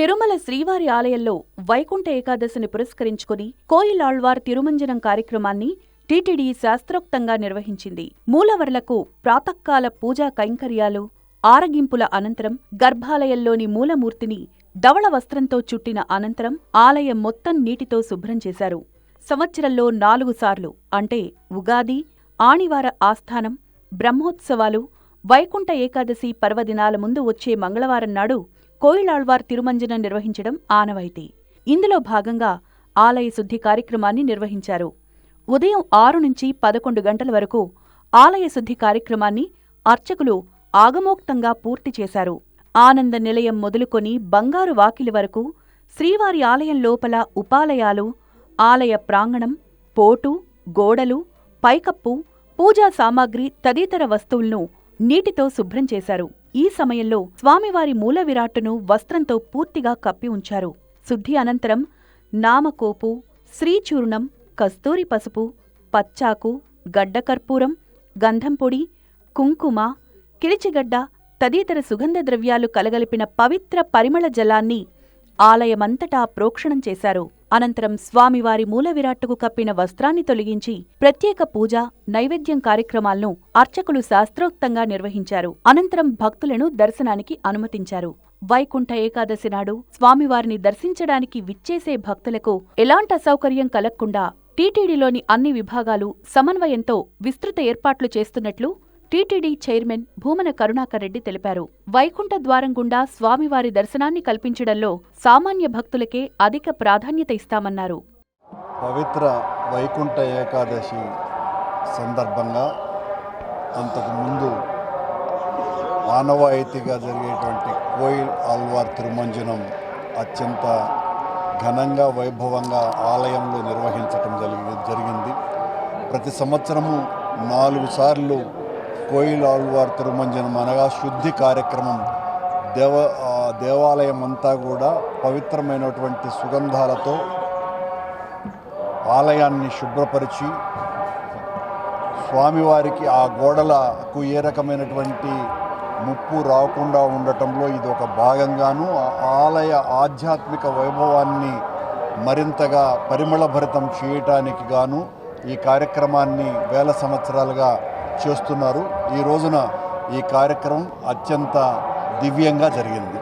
తిరుమల శ్రీవారి ఆలయంలో వైకుంఠ ఏకాదశిని పురస్కరించుకుని కోయిలాళ్వార్ తిరుమంజనం కార్యక్రమాన్ని టీటీడీ శాస్త్రోక్తంగా నిర్వహించింది. మూలవర్లకు ప్రాతకాల పూజా కైంకర్యాలు ఆరగింపుల అనంతరం గర్భాలయంలోని మూలమూర్తిని ధవళ వస్త్రంతో చుట్టిన అనంతరం ఆలయం మొత్తం నీటితో శుభ్రం చేశారు. సంవత్సరంలో నాలుగు సార్లు అంటే ఉగాది ఆణివార ఆస్థానం బ్రహ్మోత్సవాలు వైకుంఠ ఏకాదశి పర్వదినాల ముందు వచ్చే మంగళవారం నాడు కోయిలాళ్వార్ తిరుమంజనం నిర్వహించడం ఆనవాయితీ. ఇందులో భాగంగా ఆలయ శుద్ధి కార్యక్రమాన్ని నిర్వహించారు. ఉదయం ఆరు నుంచి పదకొండు గంటల వరకు ఆలయ శుద్ధి కార్యక్రమాన్ని అర్చకులు ఆగమోక్తంగా పూర్తి చేశారు. ఆనంద నిలయం మొదలుకొని బంగారు వాకిలి వరకు శ్రీవారి ఆలయం లోపల ఉపాలయాలు ఆలయ ప్రాంగణం పోటు గోడలు పైకప్పు పూజా సామాగ్రి తదితర వస్తువులను నీటితో శుభ్రం చేశారు. ఈ సమయంలో స్వామివారి మూల విరాట్టును వస్త్రంతో పూర్తిగా కప్పి ఉంచారు. శుద్ధి అనంతరం నామకోపు శ్రీచూర్ణం కస్తూరి పసుపు పచ్చాకు గడ్డకర్పూరం గంధంపొడి కుంకుమ కిలిచిగడ్డ తదితర సుగంధ ద్రవ్యాలు కలగలిపిన పవిత్ర పరిమళ జలాన్ని ఆలయమంతటా ప్రోక్షణం చేశారు. అనంతరం స్వామివారి మూలవిరాట్టుకు కప్పిన వస్త్రాన్ని తొలగించి ప్రత్యేక పూజ నైవేద్యం కార్యక్రమాలను అర్చకులు శాస్త్రోక్తంగా నిర్వహించారు. అనంతరం భక్తులను దర్శనానికి అనుమతించారు. వైకుంఠ ఏకాదశి నాడు స్వామివారిని దర్శించడానికి విచ్చేసే భక్తులకు ఎలాంటి అసౌకర్యం కలగకుండా టీటీడీలోని అన్ని విభాగాలు సమన్వయంతో విస్తృత ఏర్పాట్లు చేస్తున్నట్లు టీటీడీ చైర్మన్ భూమన కరుణాకర్ రెడ్డి తెలిపారు. వైకుంఠ ద్వారం గుండా స్వామివారి దర్శనాన్ని కల్పించడంలో సామాన్య భక్తులకే అధిక ప్రాధాన్యత ఇస్తామన్నారు. పవిత్ర వైకుంఠ ఏకాదశి సందర్భంగా అంతకు ముందు ఆనవాయితీగా జరిగేటువంటి కోయిల్ ఆల్వార్ తిరుమంజనం అత్యంత ఘనంగా వైభవంగా ఆలయంలో నిర్వహించటం జరిగి జరిగింది. ప్రతి సంవత్సరము నాలుగు సార్లు కోయిల్ ఆళ్వార్ తిరుమంజనం అనగా శుద్ధి కార్యక్రమం. దేవ దేవాలయం అంతా కూడా పవిత్రమైనటువంటి సుగంధాలతో ఆలయాన్ని శుభ్రపరిచి స్వామివారికి ఆ గోడలకు ఏ రకమైనటువంటి ముప్పు రాకుండా ఉండటంలో ఇది ఒక భాగంగాను ఆలయ ఆధ్యాత్మిక వైభవాన్ని మరింతగా పరిమళభరితం చేయటానికి గాను ఈ కార్యక్రమాన్ని వేల సంవత్సరాలుగా చేస్తున్నారు. ఈ రోజున ఈ కార్యక్రమం అత్యంత దివ్యంగా జరిగింది.